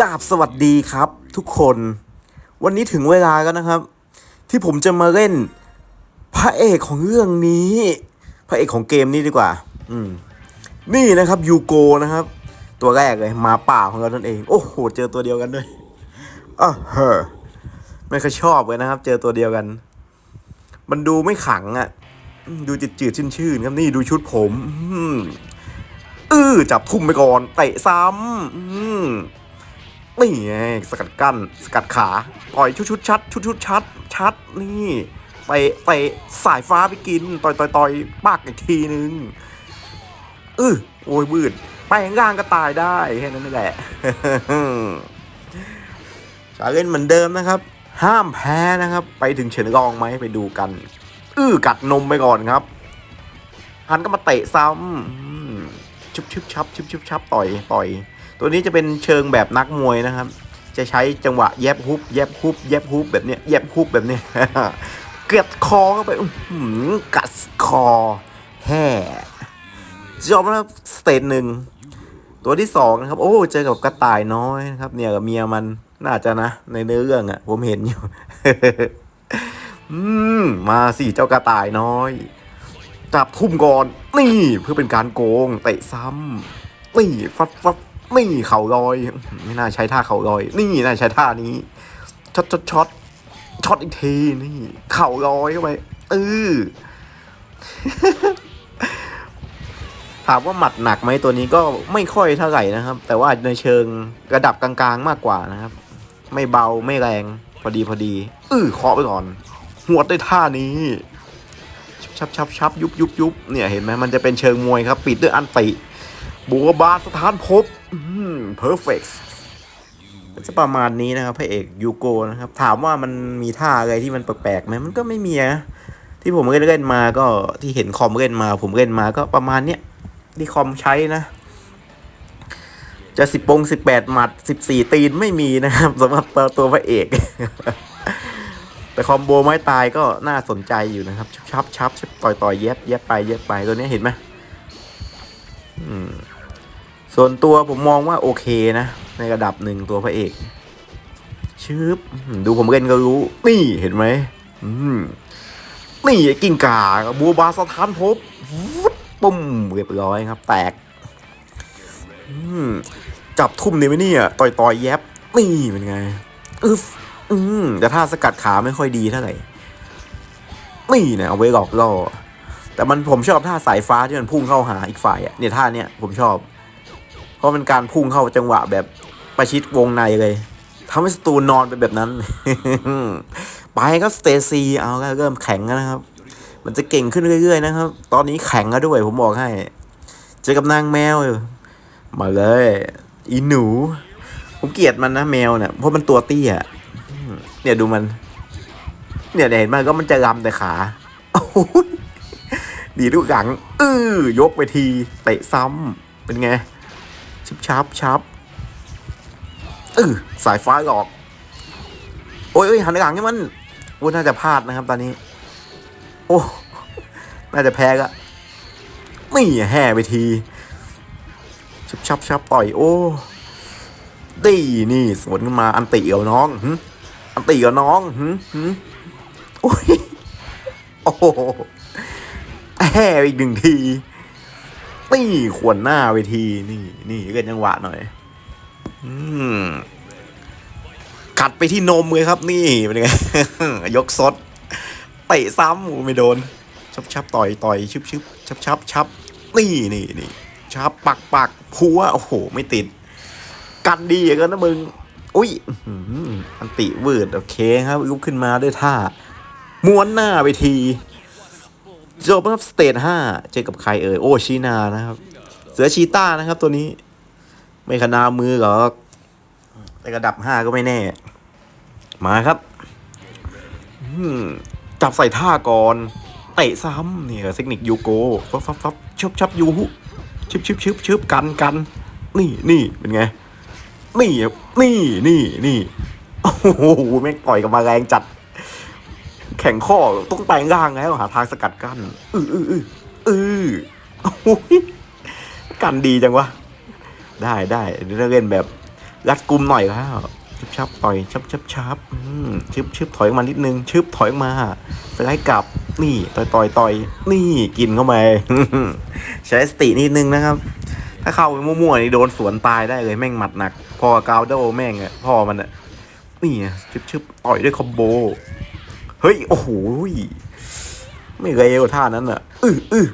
กราบสวัสดีครับ ทุกคน วันนี้ถึงเวลาแล้วนะครับ ที่ผมจะมาเล่น พระเอกของเรื่องนี้ พระเอกของเกมนี้ดีกว่า อืม นี่นะครับยูโกนะครับ ตัวแรกเลยหมาป่าของเรานั่นเอง โอ้โหเจอตัวเดียวกันด้วยอะเฮ้อไม่ค่อยชอบเลยนะครับ เจอตัวเดียวกัน มันดูไม่ขังอะ่ะ ดูจืดๆชื่นๆครับนี่ดูชุดผมอืม จับทุ่มไปก่อนเตะซ้ำอืมนี่ไงสกัดกั้น สกัดขาต่อยชุดชุดชัดชุดชุดชัดชัดนี่ไปไปสายฟ้าไปกิน ต่อยต่อยต่อยปากอีกทีนึงอือโอ้ยบืดไปข้งล่างก็ตายได้แค่นั้นนี่แหละจะเล่นเหมือนเดิมนะครับ ห้ามแพ้นะครับ ไปถึงเฉินรองไหมไปดูกัน อื้อกัดนมไปก่อนครับหันก็มาเตะซ้ำ ชุบชุบชับชุบชุบชับต่อยต่อย ตัวนี้จะเป็นเชิงแบบนักมวยนะครับ จะใช้จังหวะแยบฮุบแยบฮุบแยบฮุบแบบเนี้ยแยบฮุบแบบเนี้ยเกลียดคอเข้าไปอื้อหือกัดคอแห่จบแล้วสเตจหนึ่งตัวที่สองนะครับ โอ้เจอกับกระต่ายน้อยนะครับ เนี่ยกับเมียมันน่าจะนะ ในเนื้อเรื่องอะ่ะ ผมเห็นอยู่ อืม มาสิเจ้ากระต่ายน้อย จับทุ่มก่อน นี่เพื่อเป็นการโกงเตะซ้ำนี่ฟัดฟัดนี่เข่าลอยไม่น่าใช้ท่าเข่าลอย นี่น่าใช้ท่านี้ช็อตช็อตช็อตช็อตอีกทีนี่เข่าลอยเข้าไปเออถามว่าหมัดหนักไหมตัวนี้ก็ไม่ค่อยเท่าไหร่นะครับ แต่ว่าในเชิงระดับกลางๆมากกว่านะครับ ไม่เบาไม่แรง พอดีพอดี อื้อเคาะไปก่อน หัวดด้วยท่านี้ ชับชับชับยุบยุบยุบเนี่ยเห็นไหมมันจะเป็นเชิงมวยครับ ปิดด้วยอันติบัวบาสถานภพเพอร์เฟกต์จะประมาณนี้นะครับพระเอกยูโกนะครับ ถามว่ามันมีท่าอะไรที่มันแปลกๆไหมมันก็ไม่มีนะที่ผมเล่นเล่นมาก็ที่เห็นคอมเล่นมา ผมเล่นมาก็ประมาณเนี้ยที่คอมใช้นะ จะสิบปงสิบแปดหมัดสิบสี่ตีนไม่มีนะครับสำหรับตัวพระเอก แต่คอมโบไม้ตายก็น่าสนใจอยู่นะครับชับชับชับต่อยต่อยเย็บเย็บไปเย็บไปตัวนี้เห็นไหมอืมส่วนตัวผมมองว่าโอเคนะ ในระดับหนึ่งตัวพระเอกชืบดูผมเล่นก็รู้ นี่เห็นไหมอืมนี่ไอ้กิ้งก่าบัวบาสถานพวุดปุ้มเรียบร้อยครับ แตกอืมจับทุ่มนี่ไหมเนี่ย ต่อยต่อยแยบนี่เป็นไงอึฟ อืมแต่ถ้าสกัดขาไม่ค่อยดีเท่าไหร่นี่เนี่ยเอาไว้หลอกล่อแต่มันผมชอบท่าสายฟ้าที่มันพุ่งเข้าหาอีกฝ่ายอะเนี่ยท่าเนี้ยผมชอบ เพราะมันการพุ่งเข้าจังหวะแบบประชิดวงในเลยทำให้สตูนนอนไปแบบนั้น ไปครับสเตซีเอาก็เริ่มแข็งแล้วนะครับ มันจะเก่งขึ้นเรื่อยๆนะครับ ตอนนี้แข็งแล้วด้วย ผมบอกให้ เจอกับนางแมว มาเลย อีหนู ผมเกลียดมันนะแมวเนี่ยเพราะมันตัวเตี้ยอืม เนี่ยดูมัน เนี่ยเห็นมันก็มันจะลำแต่ขาดีลูกหลังเออยกไปทีเตะซ้ำเป็นไงชิบชับชับเออสายฟ้าหลอก โอ้ยเอ้ยหันหลังให้มันโอ้ยน่าจะพลาดนะครับ ตอนนี้ โอ้น่าจะแพ้ก็ไม่แห่ไปทีชับชับชับต่อย โอ้ดีนี่สวนขึ้นมาอันติเอาน้องหึ อันติเอาน้องหึหึโอ้ยโอ้โหแห่อีกหนึ่งทีนี่ขวนหน้าไปทีนี่นี่เกินจังหวะหน่อย อืมกัดไปที่นมเลยครับ นี่เป็นไงยกซดเตะซ้ำไม่โดน ชับชับต่อยต่อยชุบชุบชับชับชับนี่นี่นี่ชับปักปักพัวโอ้โห ไม่ติด กันดีอย่างนั้นนะมึง อุ้ยอันติวืดโอเคครับลุกขึ้นมาด้วยท่าม้วนหน้าไปทีจบครับสเตจห้าเจอกับใครเอ่ยโอชีนานะครับ เสือชีต้านะครับ ตัวนี้ ไม่ขนามือหรอกแต่ระดับห้าก็ไม่แน่ มาครับจับใส่ท่าก่อนเตะซ้ำเนี่ยเทคนิคยูโกฟับฟับฟับชับชับยูฮุชิบชิบชิบชิบกันกัน นี่นี่เป็นไง นี่ครับนี่นี่นี่โอ้โหแม่งต่อยกับมาแรงจัด แข่งข้อต้องแปลงร่างแล้วหาทางสกัดกั้นอืออืออืออือโอ้ยกันดีจังวะได้ได้เดี๋ยวเล่นแบบรัดกุมหน่อยครับชับชับต่อยชับชับชับชึบชึบถอยออกมานิดนึงชึบถอยออกมาสไลด์กลับ นี่ต่อยต่อยต่อยนี่กินเข้าไปใช้สตินิดนึงนะครับ ถ้าเข้าไปมั่วๆนี่โดนสวนตายได้เลยแม่งหมัดหนัก พอกาวโดแม่งอะพ่อมันอะนี่อะชึบชึบต่อยด้วยคอมโบ เฮ้ย โอ้โหไม่เร็วท่านั้นอะอืออือ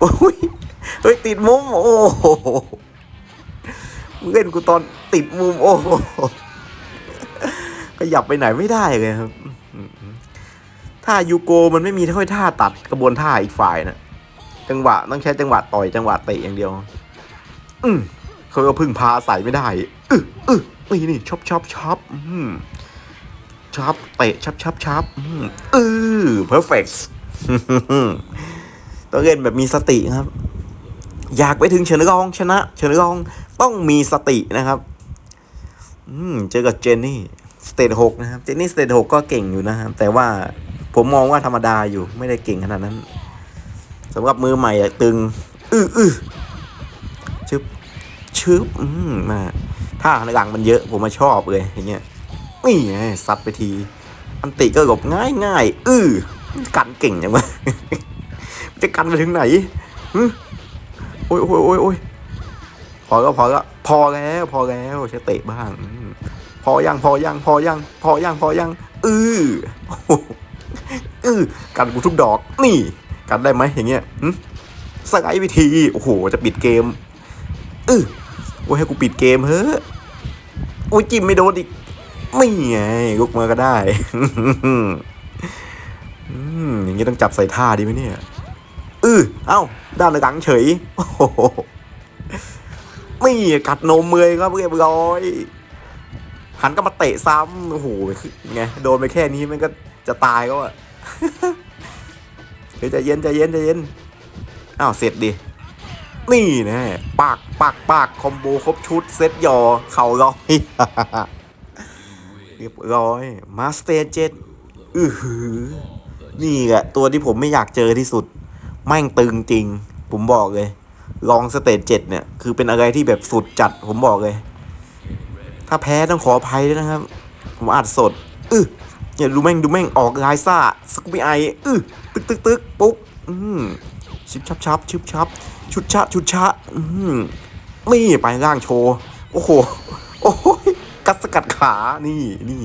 โอ้ยเฮ้ยติดมุม โอ้โหเล่นกูตอนติดมุม โอ้โหขยับไปไหนไม่ได้เลยครับท่ายูโกมันไม่มีค่อยท่าตัดกระบวนท่าอีกฝ่ายนะจังหวะต้องใช้จังหวะต่อยจังหวะเตะอย่างเดียว อืม เขาก็พึ่งพาใส่ไม่ได้อืออือนี่นี่ชอบชอบชอบอืมชับเตะชับชับชับอืมเออ perfect ต้องเล่นแบบมีสติครับ อยากไปถึงเฉินรองชนะเฉินรองต้องมีสตินะครับ อืมเจอกับเจนนี่สเตจหกนะครับ เจนนี่สเตจหกก็เก่งอยู่นะครับ แต่ว่าผมมองว่าธรรมดาอยู่ไม่ได้เก่งขนาดนั้นสำหรับมือใหม่ตึง อื้ออื้อ ชึบอืมมาท่าหลังมันเยอะผมมาชอบเลยอย่างเงี้ยนี่ไงซัดไปที อันติก็หลบง่ายง่ายอื้อกันเก่งจังวะจะกันไปถึงไหนหึโอ้ยโอ้ยโอ้ยโอ้ยพอก็พอก็พอแล้วพอแล้วใช้เตะบ้างพอยังพอยังพอยังพอยังพอยังอื้ออื้อกันกูทุกดอกนี่ กันได้ไหมอย่างเงี้ยหึสไลด์วิธีโอ้โหจะปิดเกมอื้อ โอ้ยให้กูปิดเกมเฮ้ยโอ้ยจิ้มไม่โดนอีก ไม่ไงลุกมาก็ได้อย่างนี้ต้องจับใส่ท่าดีไหมเนี่ยอือเอ้า ด้านหลังเฉยไม่กัดนมเมยครับเรียบร้อย หันก็มาเตะซ้ำโอ้โหไงโดนไปแค่นี้มันก็จะตายก็อะเฮ้ยใจเย็นใจเย็นใจเย็นอ้าวเสร็จดิ นี่แนะปากปากปากคอมโบครบชุดเซตยอ เข่าร้อยเรียบร้อยมาสเตอร์เจ็ดอือหือ นี่แหละตัวที่ผมไม่อยากเจอที่สุด แม่งตึงจริง ผมบอกเลย ลองสเตจเจ็ดเนี่ย คือเป็นอะไรที่แบบสุดจัด ผมบอกเลย ถ้าแพ้ต้องขออภัยด้วยนะครับ ผมอัดสด อืออย่าดูแม่งดูแม่งออกลายซ่าสกูบี้ไออือตึกตึกตึกปุ๊บอืมชิบชับชับชิบชับ ชุดชะชุดชะอืมนี่ไปล่างโชว์ โอ้โห โอ้ยกัดสกัดขา นี่นี่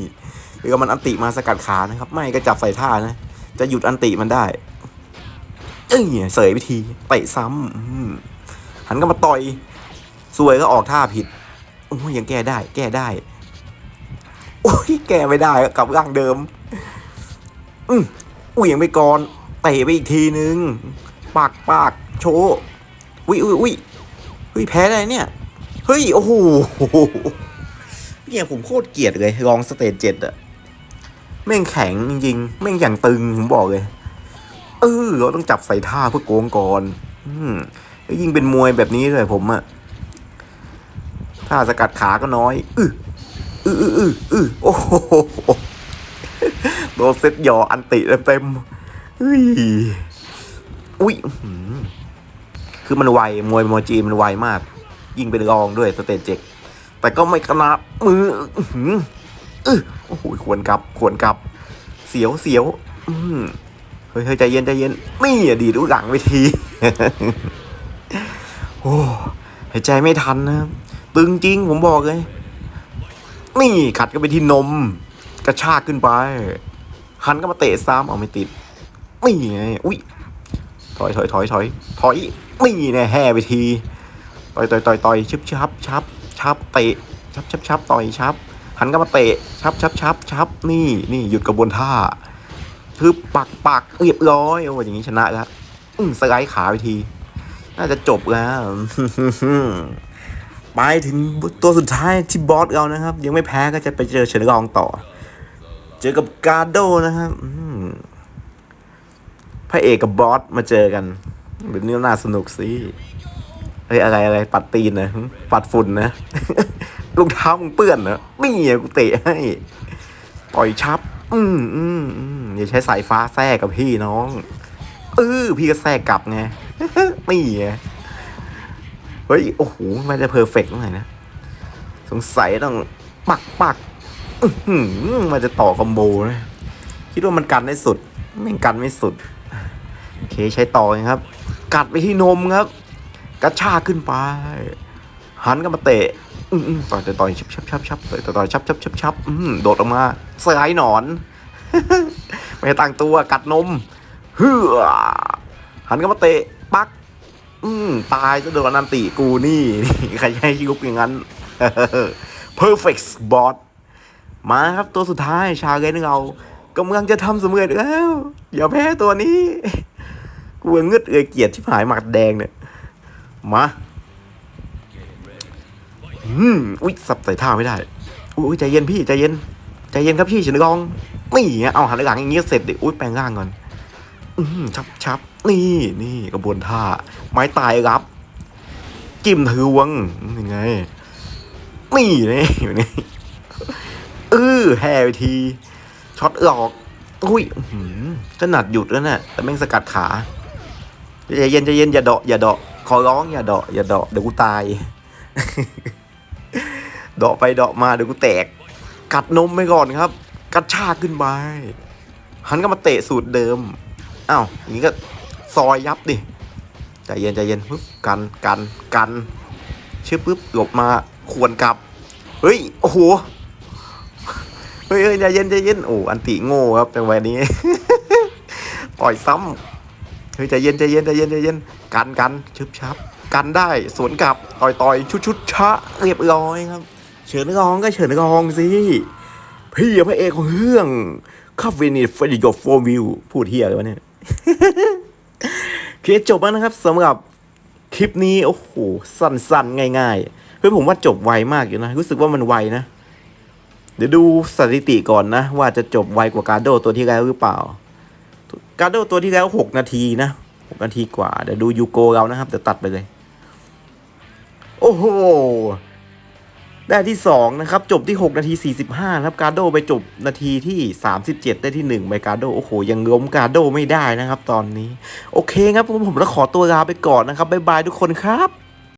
เรือมันอันติมาสกัดขานะครับ ไม่ก็จับใส่ท่านะ จะหยุดอันติมันได้ เอ้ยเสยวิธีเตะซ้ำอืมหันก็มาต่อย สวยก็ออกท่าผิด โอ้ยยังแก้ได้ แก้ได้ โอ้ยแก้ไม่ได้กลับร่างเดิม อืมอุ้ยยังไม่ก่อน เตะไปอีกทีนึง ปากปากโชว์ อุ้ยอุ้ยอุ้ยเฮ้ยแพ้ได้เนี่ย เฮ้ย โอ้โหเนี่ยผมโคตรเกลียดเลยลองสเตจเจ็ดอะแม่งแข็งจริงๆแม่งอย่างตึงผมบอกเลย เออเราต้องจับใส่ท่าเพื่อโกงก่อนอืมแล้วยิ่งเป็นมวยแบบนี้เลยผมอะท่าสกัดขาก็น้อยอืออืออืออืออือโอ้โหโดนเซตหยออันติเต็มเฮ้ยอุ้ยอื้อหือ คือมันไวมวยมวยจีนมันไวมาก ยิงเป็นรองด้วยสเตจเจ็กแต่ก็ไม่ขนาดมืออื้ออโอ้โหควรกลับควรกลับ เสียวเสียวอืมเฮ้ยใจเย็นใจเย็นนี่อดีดอุหลังไปทีโอ้หายใจไม่ทันนะตึงจริงผมบอกเลย นี่ขัดก็ไปที่นม กระชากขึ้นไปหันก็มาเตะซ้ำเอาไม่ติดนี่ไงอุ้ยถอยถอยถอยถอยถอย นี่แน่แห่ไปทีต่อยต่อยต่อยต่อยชิบชับชับชับเตะชับชับชับต่อยชับ หันก็มาเตะชับชับชับชับนี่นี่หยุดกระบวนท่าคือปักปักเรียบร้อยโอ้อย่างนี้ชนะแล้วอืมสไลด์ขาไปที น่าจะจบแล้วไปถึงตัวสุดท้ายที่บอสเรานะครับ ยังไม่แพ้ก็จะไปเจอเฉินรองต่อ เจอกับกาโดนะครับพระเอกกับบอสมาเจอกัน แบบนี้น่าสนุกสิเฮ้ยอะไรอะไรปัดตีนนะปัดฝุ่นนะรองเท้ามึงเปื้อนนะนี่ไงกูเตะให้ปล่อยชับ อืมอืมอืมอย่าใช้สายฟ้าแทรกกับพี่น้องเออพี่ก็แทรกกลับไงนี่ไงเฮ้ยโอ้โหมันจะเพอร์เฟกต์ตรงไหนนะสงสัยต้องปักปักมันจะต่อคอมโบนะคิดว่ามันกันได้สุด ไม่กันไม่สุด เคใช้ต่อครับ กัดไปที่นมครับ กระชากขึ้นไป หันก็มาเตะต่อยต่อยต่อยชับชับชับชับต่อยต่อยชับชับชับชับโดดออกมาสไลด์หนอน ไม่ตั้งตัวกัดนมเฮือหันก็มาเตะปัก อืมตายจะโดนนันติกูนี่ใครให้ยุกอย่างนั้น perfect spot มาครับตัวสุดท้ายชาเลนจ์เรากำลังจะทำสำเร็จแล้ว อย่าแพ้ตัวนี้ กูเงือดเอยเกียดที่หายหมัดแดงเนี่ย มา อืมอุ้ยสับใส่ท่าไม่ได้ อุ้ยใจเย็นพี่ใจเย็น ใจเย็นครับพี่เฉินกอง นี่ไงเอาหันหลังอย่างเงี้ยเสร็จดิอุ้ยแปลงร่างก่อน อืมชับชับนี่นี่กระบวนท่า ไม้ตายรับ จิ้มทะลวงยังไง นี่นี่อยู่นี่เออแห่ไปทีช็อตหลอกอุ้ยขนาดหยุดแล้วน่ะแต่แม่งสกัดขา ใจเย็นใจเย็นอย่าเดาะอย่าเดาะขอร้องอย่าเดาะอย่าเดาะเดี๋ยวกูตาย เดาะไปเดาะมาเดี๋ยวกูแตก กัดนมไปก่อนครับ กัดชากขึ้นไปหันก็มาเตะสูตรเดิมอ้าวอย่างนี้ก็ซอยยับดิใจเย็นใจเย็นปึ๊บกันกันกันเชื่อปึ๊บหลบมาควรกลับ เฮ้ยโอ้โหเฮ้ยใจเย็นใจเย็นโอ้อันติโง่ครับจังหวะนี้ ต่อยซ้ำ ฮ้ยใจเย็นใจเย็นใจเย็นใจเย็นกันกันชึบชับกันได้สวนกลับต่อยต่อยชุดชุดชะเรียบร้อยครับ เฉินรองก็เฉินรองสิพี่พระเอกของเรื่องคาเฟนิฟดิโกโฟวิวพูดเฮียเลยวะเนี่ยโอเคจบแล้วนะครับสำหรับคลิปนี้โอ้โหสั้นๆ ง่ายๆเฮ้ยผมว่าจบไวมากอยู่นะ รู้สึกว่ามันไวนะ เดี๋ยวดูสถิติก่อนนะ ว่าจะจบไวกว่าการโดตัวที่แล้วหรือเปล่า การโดตัวที่แล้วหกนาทีนะหกนาทีกว่า เดี๋ยวดูยูโกเรานะครับ เดี๋ยวตัดไปเลย โอ้โห ได้ที่สองนะครับ จบที่หกนาทีสี่สิบห้าครับ การโดไปจบนาทีที่สามสิบเจ็ดได้ที่หนึ่งไปการโด โอ้โห ยังล้มการโดไม่ได้นะครับ ตอนนี้ โอเคครับผมผมจะขอตัวลาไปก่อนนะครับบ๊ายบายทุกคนครับ